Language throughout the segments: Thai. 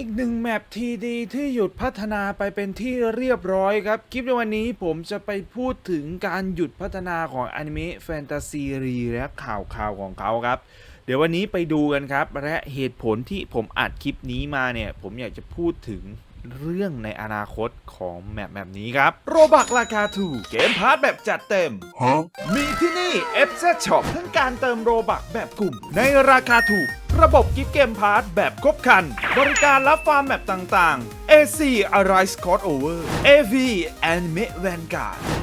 อีกหนึ่งแมปทีดีที่หยุดพัฒนาไปเป็นที่เรียบร้อยครับ คลิปในวันนี้ผมจะไปพูดถึงการหยุดพัฒนาของอนิเมะแฟนตาซีรีและข่าวข่าวของเขาครับ เดี๋ยววันนี้ไปดูกันครับ และเหตุผลที่ผมอัดคลิปนี้มาเนี่ย ผมอยากจะพูดถึง เรื่องในอนาคตของแมปแบบนี้ครับ โรบักราคาถูก เกมพาร์ทแบบจัดเต็ม Huh? มีที่นี่ f z Shop ทั้งการเติมโรบักแบบกลุ่ม ในราคาถูก ระบบกิฟต์เกมพาร์ทแบบครบครัน บริการรับฟาร์มแบบต่างๆ AC Arise Crossover AV Anime Vanguard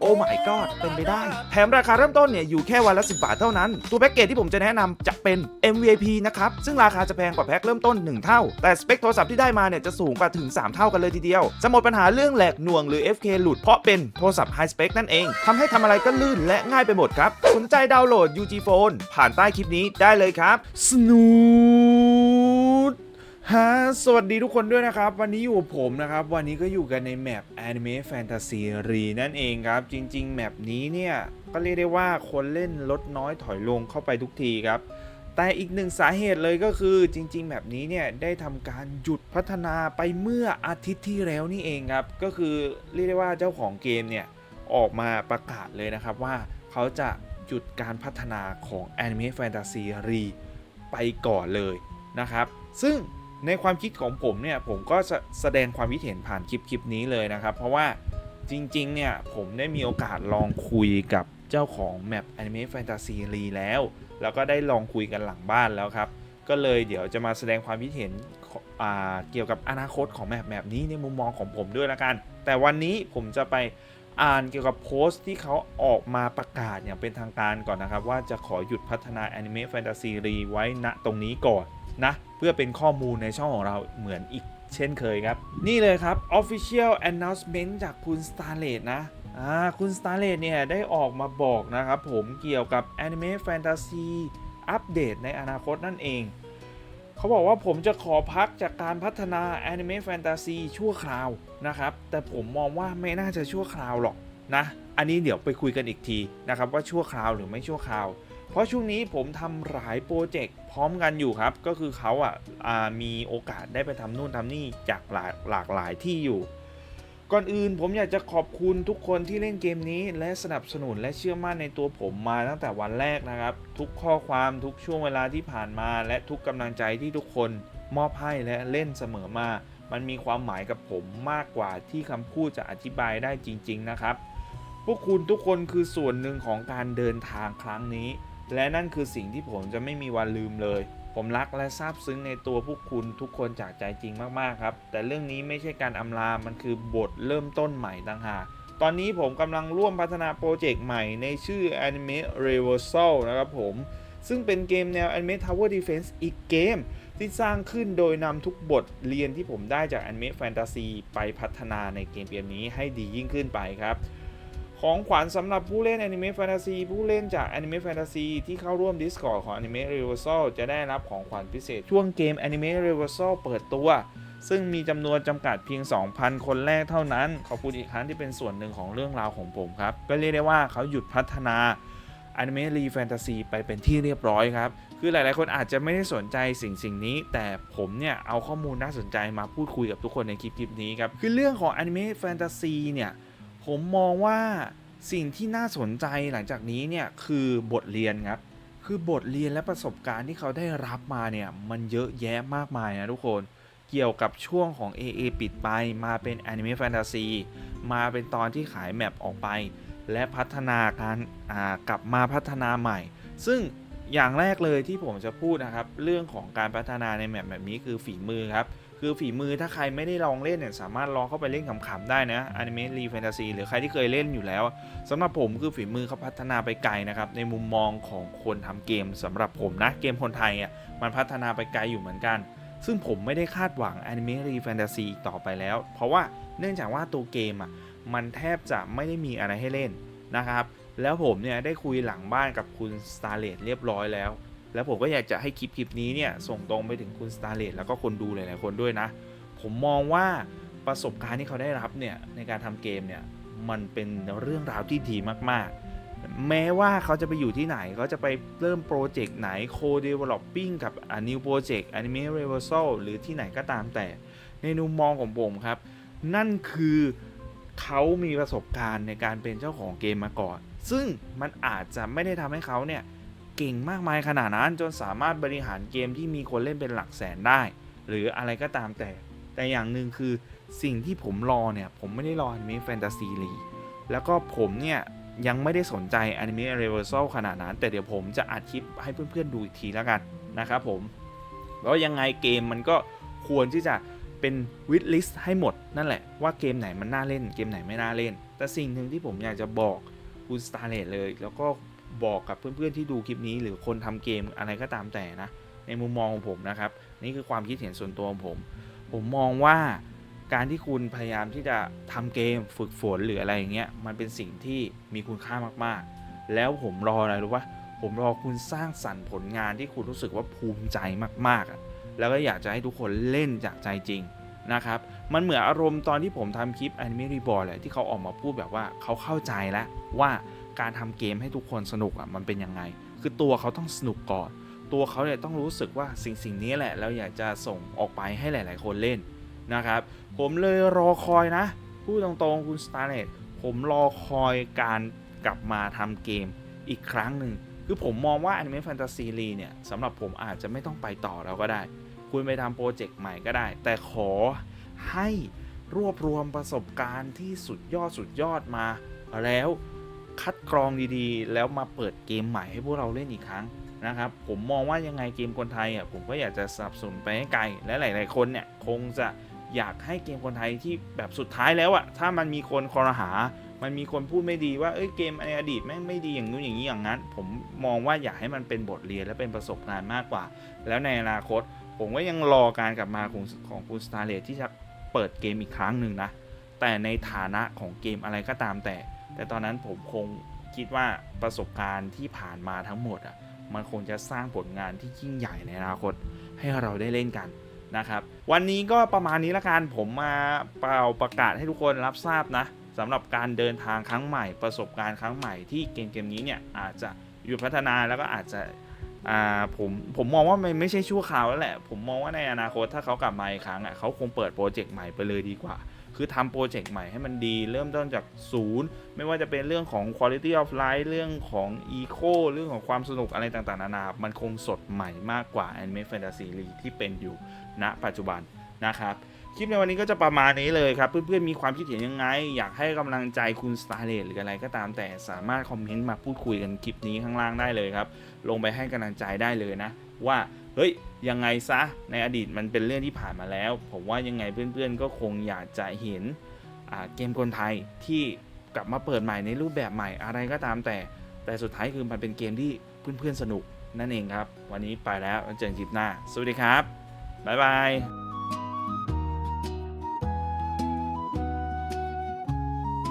โอ้ my god เป็นไปได้ แถมราคาเริ่มต้นเนี่ยอยู่แค่วันละ 10 บาทเท่านั้น ตัวแพ็กเกจที่ผมจะแนะนำจะเป็น MVIP นะครับ ซึ่งราคาจะแพงกว่าแพ็กเริ่มต้น 1 เท่า แต่สเปคโทรศัพท์ที่ได้มาเนี่ยจะสูงกว่าถึง 3 เท่ากันเลยทีเดียว จะหมดปัญหาเรื่องแหลกหน่วงหรือ FK หลุดเพราะเป็นโทรศัพท์ High Spec นั่นเองทำให้ทำอะไรก็ลื่นและง่ายไปหมดครับ สนใจดาวน์โหลด UG Phone ผ่านใต้คลิปนี้ได้เลยครับ Snoot ฮะสวัสดีทุกคนด้วยนะครับ วันนี้อยู่กับผมนะครับ วันนี้ก็อยู่กันในแมป Anime Fantasy Re นั่นเองครับ จริง ๆ แมปนี้เนี่ย ก็เรียกได้ว่าคนเล่นลดน้อยถอยลงเข้าไปทุกทีครับ แต่อีกหนึ่งสาเหตุเลยก็คือจริง ๆแบบนี้เนี่ย ได้ทำการหยุดพัฒนาไปเมื่ออาทิตย์ที่แล้วนี่เองครับ ก็คือเรียกได้ว่าเจ้าของเกมเนี่ย ออกมาประกาศเลยนะครับว่าเขาจะหยุดการพัฒนาของ Anime Fantasy Re ไปก่อนเลยนะครับ ซึ่ง ในความคิดของผมเนี่ยผมก็จะแสดงความคิดเห็นผ่านคลิปคลิปนี้เลยนะครับ เพราะว่าจริงๆเนี่ยผมได้มีโอกาสลองคุยกับเจ้าของแมป Anime Fantasy Re แล้ว แล้วก็ได้ลองคุยกันหลังบ้านแล้วครับ ก็เลยเดี๋ยวจะมาแสดงความคิดเห็นอ่าเกี่ยวกับอนาคตของแมปแบบนี้ในมุมมองของผมด้วยละกัน แต่วันนี้ผมจะไปอ่านเกี่ยวกับโพสต์ที่เขาออกมาประกาศอย่างเป็นทางการก่อนนะครับ ว่าจะขอหยุดพัฒนา Anime Fantasy Re ไว้ณตรงนี้ก่อนนะ เพื่อเป็นข้อมูลในช่องของเราเหมือนอีกเช่นเคยครับ นี่เลยครับ Official Announcement จากคุณ Starlet นะอ่าคุณ Starlet เนี่ยได้ออกมาบอกนะครับผมเกี่ยวกับ Anime Fantasy อัปเดตในอนาคตนั่นเอง เขาบอกว่าผมจะขอพักจากการพัฒนา Anime Fantasy ชั่วคราวนะครับ แต่ผมมองว่าไม่น่าจะชั่วคราวหรอกนะ อันนี้เดี๋ยวไปคุยกันอีกทีนะครับว่าชั่วคราวหรือไม่ชั่วคราว เพราะช่วงนี้ผมทำหลายโปรเจกต์พร้อมกันอยู่ครับ ก็คือเขาอะอ่ามีโอกาสได้ไปทำนู่นทำนี่จากหลากหลากหลายที่อยู่ ก่อนอื่นผมอยากจะขอบคุณทุกคนที่เล่นเกมนี้ และสนับสนุนและเชื่อมั่นในตัวผมมาตั้งแต่วันแรกนะครับ ทุกข้อความทุกช่วงเวลาที่ผ่านมา และทุกกำลังใจที่ทุกคนมอบให้และเล่นเสมอมา มันมีความหมายกับผมมากกว่าที่คำพูดจะอธิบายได้จริง ๆ นะครับ พวกคุณทุกคนคือส่วนหนึ่งของการเดินทางครั้งนี้ และนั่นคือสิ่งที่ผมจะไม่มีวันลืมเลย ผมรักและซาบซึ้งในตัวพวกคุณทุกคนจากใจจริงมากๆครับ แต่เรื่องนี้ไม่ใช่การอำลา มันคือบทเริ่มต้นใหม่ต่างหาก ตอนนี้ผมกำลังร่วมพัฒนาโปรเจกต์ใหม่ในชื่อ Anime Reversal นะครับผม ซึ่งเป็นเกมแนว Anime Tower Defense อีกเกม ที่สร้างขึ้นโดยนำทุกบทเรียนที่ผมได้จาก Anime Fantasy ไปพัฒนาในเกมเกมนี้ให้ดียิ่งขึ้นไปครับ ของขวัญสำหรับผู้เล่น Anime Fantasy ผู้เล่นจาก Anime Fantasy ที่เข้าร่วม Discord ของ Anime Reversal จะได้รับของขวัญพิเศษ ช่วงเกม Anime Reversal เปิดตัว ซึ่งมีจำนวนจำกัดเพียง 2,000 คนแรกเท่านั้น ขอบคุณอีกครั้งที่เป็นส่วนหนึ่งของเรื่องราวของผมครับ ก็เรียกได้ว่าเขาหยุดพัฒนา Anime Re Fantasy ไปเป็นที่เรียบร้อยครับ คือหลายๆ คนอาจจะไม่ได้สนใจสิ่งสิ่งนี้ แต่ผมเนี่ย เอาข้อมูลน่าสนใจมาพูดคุยกับทุกคนในคลิปคลิปนี้ครับ คือเรื่องของ Anime Fantasy เนี่ย ผมมองว่า สิ่งที่น่าสนใจหลังจากนี้เนี่ยคือบทเรียนครับ คือบทเรียนและประสบการณ์ที่เขาได้รับมาเนี่ยมันเยอะแยะมากมายนะทุกคน เกี่ยวกับช่วงของ AA ปิดไปมาเป็น Anime Fantasy มาเป็นตอนที่ขายแมปออกไป และพัฒนาการกลับมาพัฒนาใหม่ ซึ่งอย่างแรกเลยที่ผมจะพูดนะครับ เรื่องของการพัฒนาในแมปแบบนี้คือฝีมือครับ คือฝีมือถ้าใครไม่ได้ลองเล่นเนี่ยสามารถลองเข้าไปเล่นขำๆได้นะ Anime Re Fantasy หรือใครที่เคยเล่นอยู่แล้วสำหรับผมคือฝีมือเขาพัฒนาไปไกลนะครับ ในมุมมองของคนทำเกมสำหรับผมนะเกมคนไทยอะมันพัฒนาไปไกลอยู่เหมือนกัน ซึ่งผมไม่ได้คาดหวังอนิเมะรีแฟนตาซีอีกต่อไปแล้ว เพราะว่าเนื่องจากว่าตัวเกมอะมันแทบจะไม่ได้มีอะไรให้เล่นนะครับแล้วผมเนี่ยได้คุยหลังบ้านกับคุณ s t a r l e t เรียบร้อยแล้ว แล้วผมก็อยากจะให้คลิปคลิปนี้เนี่ยส่งตรงไปถึงคุณ s t a r l e t แล้วก็คนดูหลายๆคนด้วยนะ ผมมองว่าประสบการณ์ที่เขาได้รับเนี่ยในการทำเกมเนี่ยมันเป็นเรื่องราวที่ดีมากๆ แม้ว่าเขาจะไปอยู่ที่ไหนเขาจะไปเริ่มโปรเจกต์ไหน co-developing กับ a new project anime reversal หรือที่ไหนก็ตามแต่ ในมุมมองของผมครับ นั่นคือเขามีประสบการณ์ในการเป็นเจ้าของเกมมาก่อน ซึ่งมันอาจจะไม่ได้ทำให้เขาเนี่ย เก่งมากมายขนาดนั้นจนสามารถบริหารเกมที่มีคนเล่นเป็นหลักแสนได้ หรืออะไรก็ตามแต่ แต่อย่างหนึ่งคือสิ่งที่ผมรอเนี่ย ผมไม่ได้รออนิเมะแฟนตาซีลีแล้วก็ผมเนี่ยยังไม่ได้สนใจอนิเมะเรเวอร์ซลขนาดนั้น แต่เดี๋ยวผมจะอัดคลิปให้เพื่อนๆดูอีกทีแล้วกันนะครับผมแล้วยังไงเกมมันก็ควรที่จะเป็นวิดลิสต์ให้หมดนั่นแหละว่าเกมไหนมันน่าเล่นเกมไหนไม่น่าเล่น แต่สิ่งหนึ่งที่ผมอยากจะบอกคุณสตาร์เลเลย แล้วก็ บอกกับเพื่อนๆที่ดูคลิปนี้ หรือคนทำเกมอะไรก็ตามแต่นะ ในมุมมองของผมนะครับ นี่คือความคิดเห็นส่วนตัวของผม ผมมองว่าการที่คุณพยายามที่จะทำเกมฝึกฝนหรืออะไรอย่างเงี้ยมันเป็นสิ่งที่มีคุณค่ามากๆ แล้วผมรออะไรรู้ปะผมรอคุณสร้างสรรค์ผลงานที่คุณรู้สึกว่าภูมิใจมากๆอะแล้วก็อยากจะให้ทุกคนเล่นจากใจจริงนะครับ มันเหมือนอารมณ์ตอนที่ผมทำคลิป Anime Reborn แหละที่เขาออกมาพูดแบบว่าเขาเข้าใจแล้วว่า การทำเกมให้ทุกคนสนุกอะมันเป็นยังไง คือตัวเขาต้องสนุกก่อน ตัวเขาเนี่ยต้องรู้สึกว่าสิ่งสิ่งนี้แหละ เราอยากจะส่งออกไปให้หลาย ๆ คนเล่นนะครับ ผมเลยรอคอยนะพูดตรงๆคุณ s t a r n e t ผมรอคอยการกลับมาทำเกมอีกครั้งหนึ่งคือผมมองว่า Anime Fantasy l e เนี่ยสำหรับผมอาจจะไม่ต้องไปต่อแล้วก็ได้ คุณไปทำโปรเจกต์ใหม่ก็ได้ แต่ขอให้รวบรวมประสบการณ์ที่สุดยอดสุดยอดมาแล้ว คัดกรองดีๆ แล้วมาเปิดเกมใหม่ให้พวกเราเล่นอีกครั้งนะครับ ผมมองว่ายังไงเกมคนไทยอะผมก็อยากจะสนับสนุนไปให้ไกลและหลาย ๆ คนเนี่ยคงจะอยากให้เกมคนไทยที่แบบสุดท้ายแล้วอะถ้ามันมีคนคอรหา มันมีคนพูดไม่ดีว่าเอ้ยเกมในอดีตแม่งไม่ดีอย่างนู้นอย่างนี้อย่างนั้น ผมมองว่าอยากให้มันเป็นบทเรียนและเป็นประสบการณ์มากกว่า แล้วในอนาคต ผมก็ยังรอการกลับมาของของคุณสตาร์เลทที่จะเปิดเกมอีกครั้งหนึ่งนะแต่ในฐานะของเกมอะไรก็ตามแต่ แต่ตอนนั้นผมคงคิดว่าประสบการณ์ที่ผ่านมาทั้งหมดอะมันคงจะสร้างผลงานที่ยิ่งใหญ่ในอนาคตให้เราได้เล่นกันนะครับ วันนี้ก็ประมาณนี้ละกันผมมาเป่าประกาศให้ทุกคนรับทราบนะสำหรับการเดินทางครั้งใหม่ ประสบการณ์ครั้งใหม่ที่เกมเกมนี้เนี่ยอาจจะหยุดพัฒนาแล้วก็อาจจะอ่าผมผมมองว่ามันไม่ใช่ชั่วคราวแล้วแหละ ผมมองว่าในอนาคตถ้าเขากลับมาอีกครั้งอะเขาคงเปิดโปรเจกต์ใหม่ไปเลยดีกว่า คือทำโปรเจกต์ใหม่ให้มันดี เริ่มต้นจากศูนย์ไม่ว่าจะเป็นเรื่องของ quality of life เรื่องของ eco เรื่องของความสนุกอะไรต่างๆ นานา มันคงสดใหม่มากกว่า anime fantasy ที่เป็นอยู่ณปัจจุบันนะครับคลิปในวันนี้ก็จะประมาณนี้เลยครับ เพื่อนๆมีความคิดเห็นยังไง อยากให้กำลังใจคุณ s t a r l e t หรืออะไรก็ตามแต่สามารถคอมเมนต์มาพูดคุยกันคลิปนี้ข้างล่างได้เลยครับ ลงไปให้กำลังใจได้เลยนะ ว่า เฮ้ยยังไงซะในอดีตมันเป็นเรื่องที่ผ่านมาแล้ว ผมว่ายังไงเพื่อนๆ ก็คงอยากจะเห็นเกมคนไทยที่กลับมาเปิดใหม่ในรูปแบบใหม่อะไรก็ตามแต่ แต่สุดท้ายคือมันเป็นเกมที่เพื่อนๆสนุกนั่นเองครับ วันนี้ไปแล้วแล้วเจอกันคลิปหน้า สวัสดีครับ บ๊ายบาย